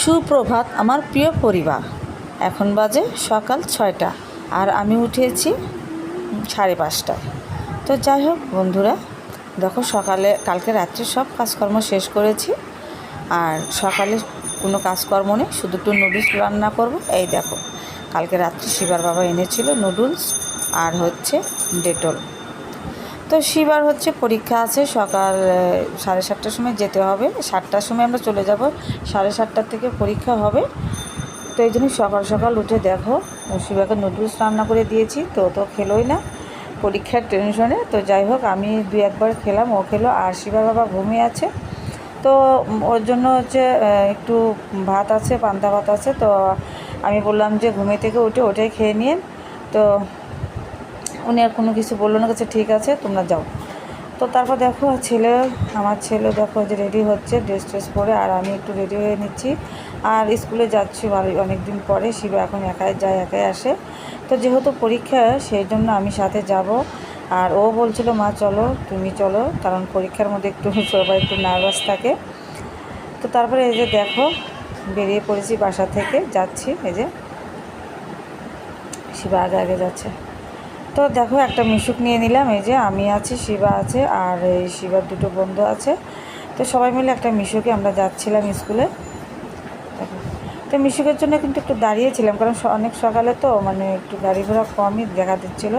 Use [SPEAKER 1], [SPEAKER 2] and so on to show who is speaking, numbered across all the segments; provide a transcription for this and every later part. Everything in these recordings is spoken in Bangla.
[SPEAKER 1] সুপ্রভাত, আমার প্রিয় পরিবার। এখন বাজে সকাল ছয়টা আর আমি উঠেছি সাড়ে পাঁচটায়। তো যাই হোক বন্ধুরা, দেখো সকালে, কালকে রাত্রে সব কাজকর্ম শেষ করেছি। আর সকালে কোনো কাজকর্ম নেই, শুধু একটু নুডলস রান্না করব। এই দেখো, কালকে রাত্রে শিবার বাবা এনেছিল নুডলস আর হচ্ছে ডেটল। তো শিবার হচ্ছে পরীক্ষা আছে, সকাল সাড়ে সাতটার সময় যেতে হবে। সাতটার সময় আমরা চলে যাব, সাড়ে সাতটার থেকে পরীক্ষা হবে। তো এই জন্য সকাল সকাল উঠে দেখো, শিবাকে নুডলস রান্না করে দিয়েছি, তো তো খেলোই না। পরীক্ষার টেনশনে তো যাই হোক, আমি দু একবার খেলাম, ও খেলো, আর শিবার বাবা ঘুমিয়ে আছে। তো ওর জন্য হচ্ছে একটু ভাত আছে, পান্তা ভাত আছে, তো আমি বললাম যে ঘুমিয়ে থেকে উঠে ওটাই খেয়ে নিন তো উনি আর কোনো কিছু বলল না কাছে ঠিক আছে, তোমরা যাও। তো তারপর দেখো, ছেলে, আমার ছেলে দেখো, যে রেডি হচ্ছে, ড্রেস ট্রেস পরে, আর আমি একটু রেডি হয়ে নিচ্ছি। আর স্কুলে যাচ্ছি অনেক দিন পরে শিবা এখন একাই যায়, একাই আসে। তো যেহেতু পরীক্ষা, সেই জন্য আমি সাথে যাব। আর ও বলছিল, মা, চলো, তুমি চলো। কারণ পরীক্ষার মধ্যে একটু সবাই একটু নার্ভাস থাকে। তো তারপরে এই যে দেখো, বেরিয়ে পড়েছি বাসা থেকে, যাচ্ছি, এই যে, শিবা আগে আগে যাচ্ছে। তো দেখো, একটা মিশুক নিয়ে নিলাম। এই যে আমি আছি, শিবা আছে, আর এই শিবার দুটো বন্ধু আছে। তো সবাই মিলে একটা মিশুকে আমরা যাচ্ছিলাম স্কুলে। দেখো, তো মিশুকের জন্য কিন্তু একটু দাঁড়িয়েছিলাম, কারণ অনেক সকালে তো মানে একটু গাড়ি ঘোড়া কমই দেখা দিচ্ছিল।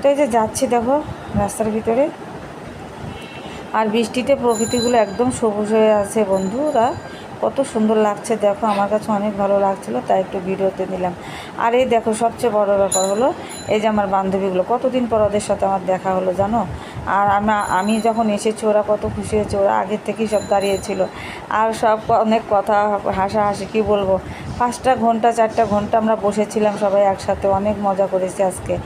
[SPEAKER 1] তো এই যে যাচ্ছি দেখো, রাস্তার ভিতরে। আর বৃষ্টিতে প্রকৃতিগুলো একদম সবুজ হয়ে আছে বন্ধুরা। কত সুন্দর লাগছে। দেখো, আমার কাছে অনেক ভালো লাগছিল, তাই একটু ভিডিওতে নিলাম আর এই দেখো, সবচেয়ে বড় ব্যাপার হলো, এই যে আমার বান্ধবীগুলো, কতদিন পর ওদের সাথে আমার দেখা হলো জানো? আর আমি আমি যখন এসেছি, ওরা কত খুশি হয়েছে, ওরা আগের থেকেই সব দাঁড়িয়েছিল। আর সব অনেক কথা, হাসাহাসি, কী বলব? পাঁচটা ঘণ্টা, চারটা ঘণ্টা আমরা বসেছিলাম সবাই একসাথে, অনেক মজা করেছি আজকে।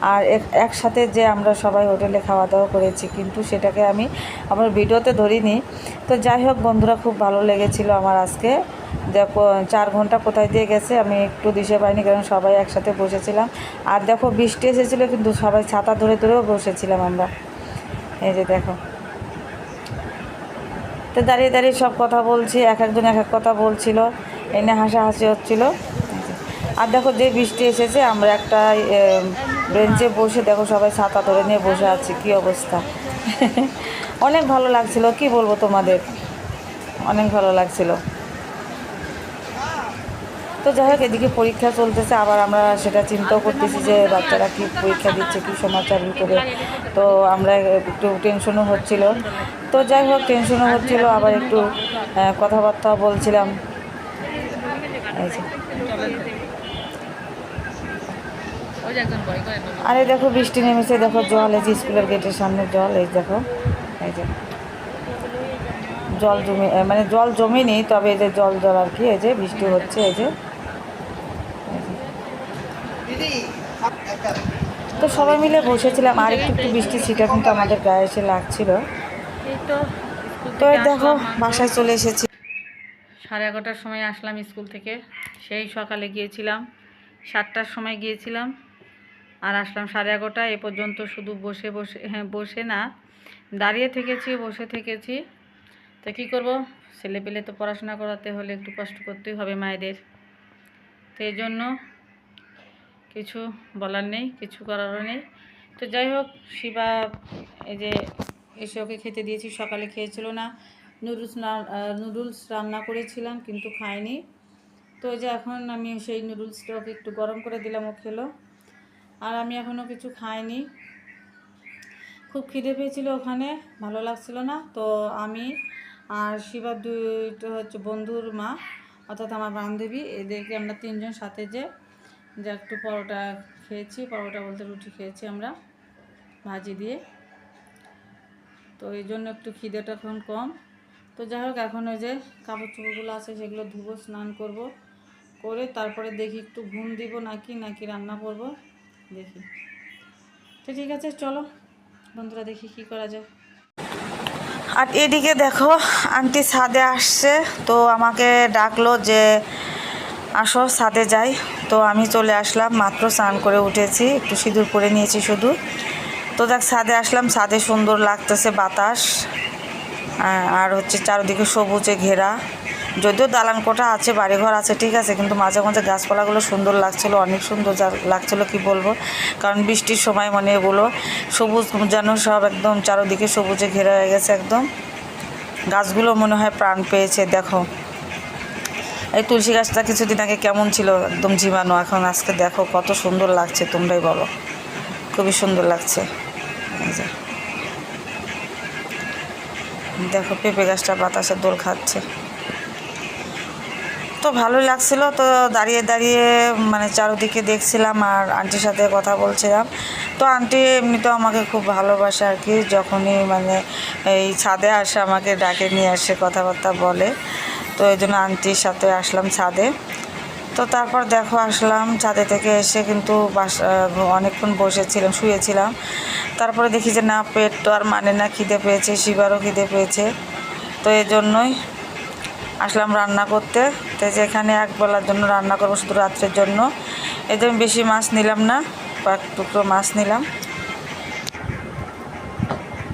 [SPEAKER 1] আর এক- একসাথে যে আমরা সবাই হোটেলে খাওয়া দাওয়া করেছি, কিন্তু সেটাকে আমি আমার ভিডিওতে ধরিনি। তো যাই হোক বন্ধুরা, খুব ভালো লেগেছিল আমার আজকে। দেখো, চার ঘণ্টা কোথায় দিয়ে গেছে, আমি একটু দিশে পাইনি, কারণ সবাই একসাথে বসেছিলাম। আর দেখো, বৃষ্টি এসেছিল, কিন্তু সবাই ছাতা ধরে ধরেও বসেছিলাম আমরা। এই যে দেখো। তো দাঁড়িয়ে দাঁড়িয়ে সব কথা বলছি, এক একজন এক এক কথা বলছিল, এনে হাসাহাসি হচ্ছিল। আর দেখো যে বৃষ্টি এসেছে, আমরা একটা বেঞ্চে বসে দেখো সবাই ছাতা ধরে নিয়ে বসে আছি, কি অবস্থা? অনেক ভালো লাগছিল, কি বলব তোমাদের? অনেক ভালো লাগছিল। তো যাই হোক, এদিকে পরীক্ষা চলতেছে, আবার আমরা সেটা চিন্তাও করতেছি যে বাচ্চারা কি পরীক্ষা দিচ্ছে, কি সমাচার ভিতরে তো আমরা একটু টেনশনও হচ্ছিল। তো যাই হোক টেনশনও হচ্ছিল, আবার একটু কথাবার্তা বলছিলাম। আরে দেখো, বৃষ্টি নেমেছে, দেখো জল, এই যে স্কুলের গেটের সামনে জল, এই দেখো, এই যে। জল জমে মানে জল জমেনি, তবে এই যে জল জল আর কি, এই যে বৃষ্টি হচ্ছে, এই যে এই যে। তো সবাই মিলে বসেছিলাম, আর একটু একটু বৃষ্টি ছিটা কিন্তু আমাদের গায়ে এসে লাগছিল। তো দেখো, বাসায় চলে এসেছি।
[SPEAKER 2] সাড়ে এগারোটার সময় আসলাম স্কুল থেকে। সেই সকালে গিয়েছিলাম, সাতটার সময় গিয়েছিলাম, আর আসলাম সাড়ে এগারোটা এ পর্যন্ত শুধু বসে বসে হ্যাঁ বসে না, দাঁড়িয়ে থেকেছি, বসে থেকেছি। তো কী করব? ছেলে পেলে তো পড়াশোনা করাতে হলে একটু কষ্ট করতেই হবে মায়েদের। তো এই জন্য কিছু বলার নেই, কিছু করারও নেই। তো যাই হোক, শিবা এই যে এসে ওকে খেতে দিয়েছি, সকালে খেয়েছিল না। নুডলস নুডলস রান্না করেছিলাম কিন্তু খায়নি। তো যে এখন আমি সেই নুডলসটা ওকে একটু গরম করে দিলাম, ও খেলো। আর আমি এখনও কিছু খাইনি। খুব খিদে পেয়েছিল ওখানে, ভালো লাগছিল না। তো আমি আর শিবার দুইটা হচ্ছে বন্ধুর মা, অর্থাৎ আমার বান্ধবী, এদেরকে আমরা তিনজন সাথে যে যে একটু পরোটা খেয়েছি, পরোটা বলতে রুটি খেয়েছি আমরা, ভাজি দিয়ে। তো এই জন্য একটু খিদেটা এখন কম। তো যাই হোক, এখন ওই যে কাপড় চোপড়গুলো আছে সেগুলো ধুবো, স্নান করব, করে তারপরে দেখি একটু ঘুম দিব নাকি নাকি রান্না করব, দেখি। তো ঠিক আছে, চলো। বন্ধুরা দেখি কি করা যায়।
[SPEAKER 1] আর এদিকে দেখো, আন্টি ছাদে আসছে, তো আমাকে ডাকলো যে আসো, ছাদে যাই। তো আমি চলে আসলাম, মাত্র স্নান করে উঠেছি। একটু সিঁদুর পরে নিয়েছি শুধু। তো দেখ ছাদে আসলাম। ছাদে সুন্দর লাগতেছে বাতাস। আর হচ্ছে চারদিকে সবুজে ঘেরা। যদিও দালান কোটা আছে, বাড়িঘর আছে, ঠিক আছে, কিন্তু মাঝে মাঝে গাছপালাগুলো সুন্দর লাগছিল, অনেক সুন্দর লাগছিল, কি বলব? কারণ বৃষ্টির সময় মানে এগুলো সবুজ যেন সব একদম চারোদিকে সবুজে ঘেরা হয়ে গেছে একদম। গাছগুলো মনে হয় প্রাণ পেয়েছে, দেখো। এই তুলসী গাছটা কিছুদিন আগে কেমন ছিল? একদম জীবাণু। এখন আজকে দেখো কত সুন্দর লাগছে, তোমরাই বলো। খুবই সুন্দর লাগছে। দেখো পেঁপে গাছটা বাতাসে দোল খাচ্ছে। তো ভালোই লাগছিল। তো দাঁড়িয়ে দাঁড়িয়ে মানে চারিদিকে দেখছিলাম আর আন্টির সাথে কথা বলছিলাম। তো আন্টি এমনিতেও আমাকে খুব ভালোবাসে আর কি। যখনই মানে এই ছাদে আসে, আমাকে ডাকে, নিয়ে আসে, কথাবার্তা বলে। তো এই জন্য আন্টির সাথে আসলাম ছাদে। তো তারপর দেখো আসলাম, ছাদে থেকে এসে কিন্তু বাসা অনেকক্ষণ বসেছিলাম, শুয়েছিলাম। তারপরে দেখি যে না, পেট তো আর মানে না, খিদে পেয়েছে, শিবারও খিদে পেয়েছে। তো এই জন্যই আসলাম রান্না করতে। তো এই যে এখানে এক বেলার জন্য রান্না করব শুধু রাত্রের জন্য। এই জন্য বেশি মাছ নিলাম না, কয়েক টুকরো মাছ নিলাম।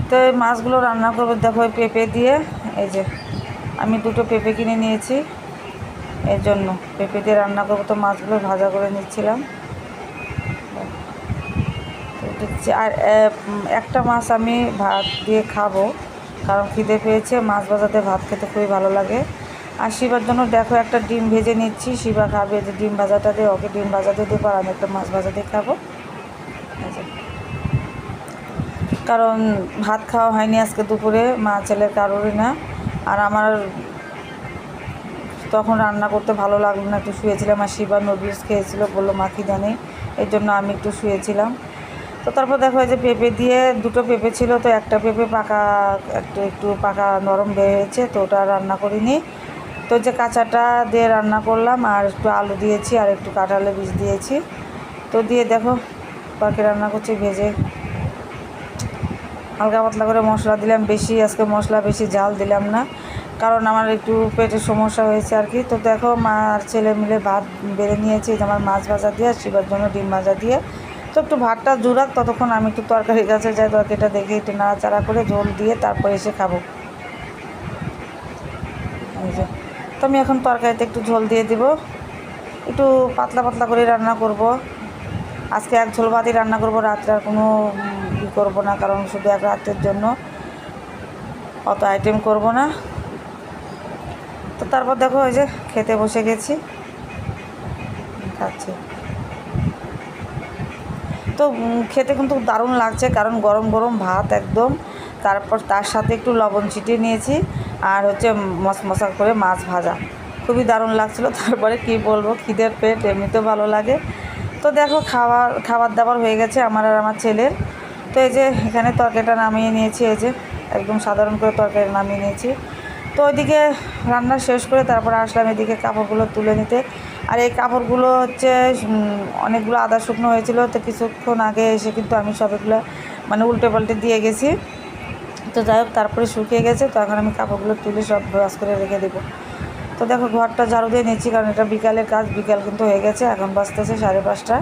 [SPEAKER 1] তো এই মাছগুলো রান্না করব দেখো পেঁপে দিয়ে, এই যে আমি দুটো পেঁপে কিনে নিয়েছি। এর জন্য পেঁপে দিয়ে রান্না করব তো মাছগুলো ভাজা করে নিচ্ছিলাম। আর একটা মাছ আমি ভাত দিয়ে খাব, কারণ খিদে পেয়েছে, মাছ ভাজাতে ভাত খেতে খুবই ভালো লাগে। আর শিবার জন্য দেখো একটা ডিম ভেজে নিচ্ছি, শিবা খাবে যে ডিম ভাজাটা দিয়ে ওকে ডিম ভাজাতে দেবো আর আমি একটা মাছ ভাজা দিয়ে খাব। কারণ ভাত খাওয়া হয়নি আজকে দুপুরে, মা ছেলের কারোরই না। আর আমার তখন রান্না করতে ভালো লাগল না, একটু শুয়েছিলাম আর শিবা নুডলস খেয়েছিল, বলল, মা, খিদা নেই। এই জন্য আমি একটু শুয়েছিলাম। তো তারপর দেখো যে পেঁপে দিয়ে দুটো পেঁপে ছিল, তো একটা পেঁপে পাকা, একটু একটু পাকা নরম হয়েছে তো ওটা রান্না করিনি। তো যে কাঁচাটা দিয়ে রান্না করলাম, আর একটু আলু দিয়েছি, আর একটু কাঁঠালে বীজ দিয়েছি। তো দিয়ে দেখো পাখি রান্না করছি, ভেজে হালকা পাতলা করে মশলা দিলাম, বেশি, আজকে মশলা বেশি, জাল দিলাম না। কারণ আমার একটু পেটের সমস্যা হয়েছে আর কি। তো দেখো, মা আর ছেলে মিলে ভাত বেড়ে নিয়েছি আমার মাছ ভাজা দিয়ে শিবার জন্য ডিম ভাজা দিয়ে। তো একটু ভাতটা জুড়াক, ততক্ষণ আমি একটু তরকারি কাছে যাই, তরকারিটা দেখে একটু নাড়াচাড়া করে ঝোল দিয়ে তারপরে এসে খাব। তো আমি এখন তরকারিতে একটু ঝোল দিয়ে দিব। একটু পাতলা পাতলা করে রান্না করব। আজকে এক ঝোল ভাতই রান্না করব, রাত্রে আর কোনো করব না, কারণ শুধু এক রাতের জন্য অত আইটেম করব না। তো তারপর দেখো ওই যে খেতে বসে গেছি। খাচ্ছি। তো খেতে কিন্তু দারুণ লাগছে, কারণ গরম গরম ভাত একদম। তারপর তার সাথে একটু লবণ ছিটিয়ে নিয়েছি, আর হচ্ছে মশমশা করে মাছ ভাজা। খুবই দারুণ লাগছিল। তারপরে কি বলব, খিদের পেট, এমনিতেও ভালো লাগে। তো দেখো খাবার খাবার দাবার হয়ে গেছে আমার আর আমার ছেলের। তো এই যে এখানে তরকারিটা নামিয়ে নিয়েছি, এই যে একদম সাধারণ করে তরকারি নামিয়ে নিয়েছি। তো ওইদিকে রান্না শেষ করে তারপরে আসলাম এদিকে কাপড়গুলো তুলে নিতে। আর এই কাপড়গুলো হচ্ছে অনেকগুলো আদা শুকনো হয়েছিল, তো কিছুক্ষণ আগে এসে কিন্তু আমি সবগুলো মানে উল্টে পাল্টে দিয়ে গেছি। তো যাই হোক, তারপরে শুকিয়ে গেছে, তো এখন আমি কাপড়গুলো তুলে সব ব্রাশ করে রেখে দেবো। তো দেখো, ঘরটা ঝাড়ু দিয়ে নিচ্ছি, কারণ এটা বিকালের কাজ, বিকাল কিন্তু হয়ে গেছে, এখন বাজতেছে সাড়ে পাঁচটা।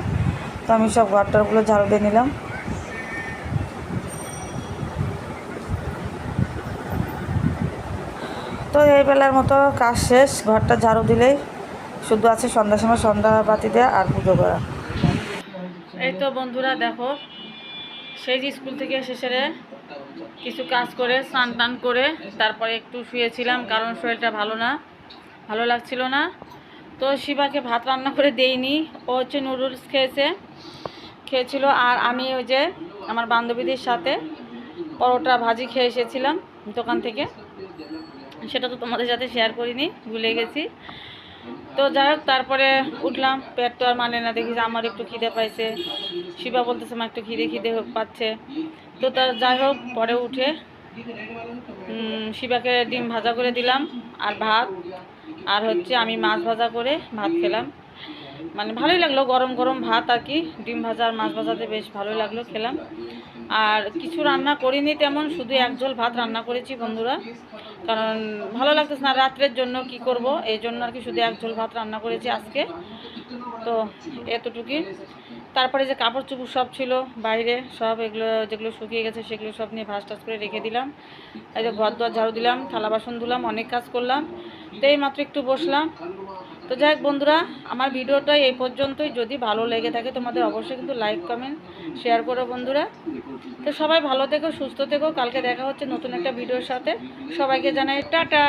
[SPEAKER 1] তো আমি সব ঘরটারগুলো ঝাড়ু দিয়ে নিলাম। তো এই বেলার মতো কাজ শেষ, ঘরটা ঝাড়ু দিলেই। শুধু আছে সন্ধ্যার সময় সন্ধ্যা বাতি দেওয়া আর পুজো করা।
[SPEAKER 2] এই তো বন্ধুরা দেখো, সেই যে স্কুল থেকে সেরে কিছু কাজ করে, স্নান টান করে, তারপরে একটু শুয়েছিলাম কারণ শরীরটা ভালো না, ভালো লাগছিল না। তো শিবাকে ভাত রান্না করে দেইনি, ও হচ্ছে নুডলস খেয়েছে, খেয়েছিল আর আমি ওই যে আমার বান্ধবীদের সাথে পরোটা ভাজি খেয়ে এসেছিলাম দোকান থেকে। সেটা তো তোমাদের সাথে শেয়ার করিনি, ভুলে গেছি। তো যাই হোক, তারপরে উঠলাম, পেট তো আর মানে না, দেখি যে আমার একটু খিদে পাইছে। শিবা বলতেছে আমার একটু খিদে খিদে পাচ্ছে। তো তার যাই হোক, পরে উঠে শিবাকে ডিম ভাজা করে দিলাম, আর ভাত, আর হচ্ছে আমি মাছ ভাজা করে ভাত খেলাম। মানে ভালোই লাগল, গরম গরম ভাত আর কি, ডিম ভাজা আর মাছ ভাজাতে বেশ ভালোই লাগল খেলাম। আর কিছু রান্না করিনি তেমন, শুধু এক ঝোল ভাত রান্না করেছি বন্ধুরা। কারণ ভালো লাগতেছে না রাত্রের জন্য কি করব? এই জন্য আর কি শুধু এক ঝোল ভাত রান্না করেছি আজকে। তো এতটুকুই। তারপরে যে কাপড় চুপড় সব ছিল, বাইরে সব এগুলো যেগুলো শুকিয়ে গেছে সেগুলো সব নিয়ে ভাস টাস করে রেখে দিলাম। এই যে ঘর দোয়ার ঝাড়ু দিলাম, থালা বাসন ধুলাম, অনেক কাজ করলাম। তো এই মাত্র একটু বসলাম। তো যাই হোক বন্ধুরা, আমার ভিডিওটা এই পর্যন্তই। যদি ভালো লেগে থাকে তোমাদের অবশ্যই কিন্তু লাইক কমেন্ট শেয়ার করো বন্ধুরা। তো সবাই ভালো থেকো, সুস্থ থেকো। কালকে দেখা হচ্ছে নতুন একটা ভিডিওর সাথে। সবাইকে জানাই টাটা।